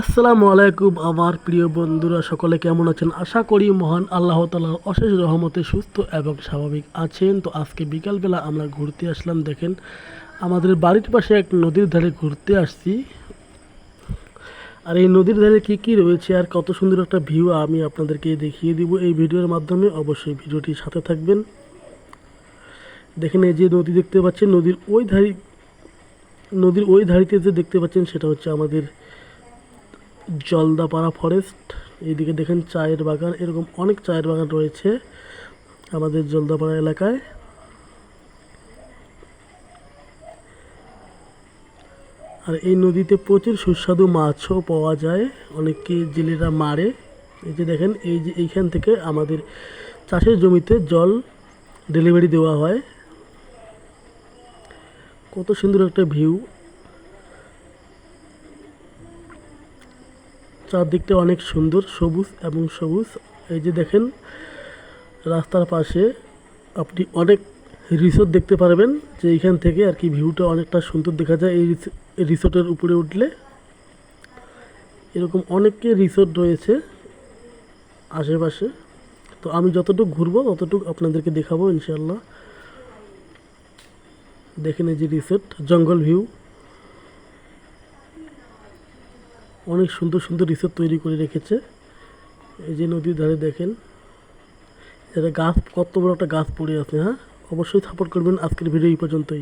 আসসালামু আলাইকুম আমার প্রিয় বন্ধুরা, সকলে কেমন আছেন? আশা করি মহান আল্লাহ তালার অশেষ রহমতে সুস্থ এবং স্বাভাবিক আছেন। তো আজকে বিকালবেলা আমরা ঘুরতে আসলাম, দেখেন আমাদের বাড়ির পাশে এক নদীর ধারে ঘুরতে আসছি। আর এই নদীর ধারে কী কী রয়েছে আর কত সুন্দর একটা ভিউ আমি আপনাদেরকে দেখিয়ে দিব এই ভিডিওর মাধ্যমে। অবশ্যই ভিডিওটির সাথে থাকবেন। দেখেন এই যে নদী দেখতে পাচ্ছেন, নদীর ওই ধারি, নদীর ওই ধারিতে যে দেখতে পাচ্ছেন সেটা হচ্ছে আমাদের জলদাপাড়া ফরেস্ট এইদিকে দেখেন চায়ের বাগান, এরকম অনেক চায়ের বাগান রয়েছে আমাদের জলদাপাড়া এলাকায়। আর এই নদীতে প্রচুর সুস্বাদু মাছও পাওয়া যায় অনেকে জেলেরা মারে। এই যে দেখেন, এই যে এইখান থেকে আমাদের চাষের জমিতে জল ডেলিভারি দেওয়া হয়। কত সুন্দর একটা ভিউ চারদিকটা অনেক সুন্দর, সবুজ এবং সবুজ। এই যে দেখেন, রাস্তার পাশে আপনি অনেক রিসোর্ট দেখতে পারবেন, যে এইখান থেকে আর কি ভিউটা অনেকটা সুন্দর দেখা যায় এই রিসোর্টের উপরে উঠলে। এরকম অনেকে রিসোর্ট রয়েছে আশেপাশে। তো আমি যতটুকু ঘুরবো, ততটুকু আপনাদেরকে দেখাবো ইনশাল্লাহ দেখেন এই যে রিসোর্ট জঙ্গল ভিউ অনেক সুন্দর সুন্দর রিসোর্ট তৈরি করে রেখেছে। এই যে নদীর ধারে দেখেন এটা গাছ, কত বড় একটা গাছ পড়ে আছে হ্যাঁ? অবশ্যই সাপোর্ট করবেন আজকের ভিডিও এই পর্যন্তই।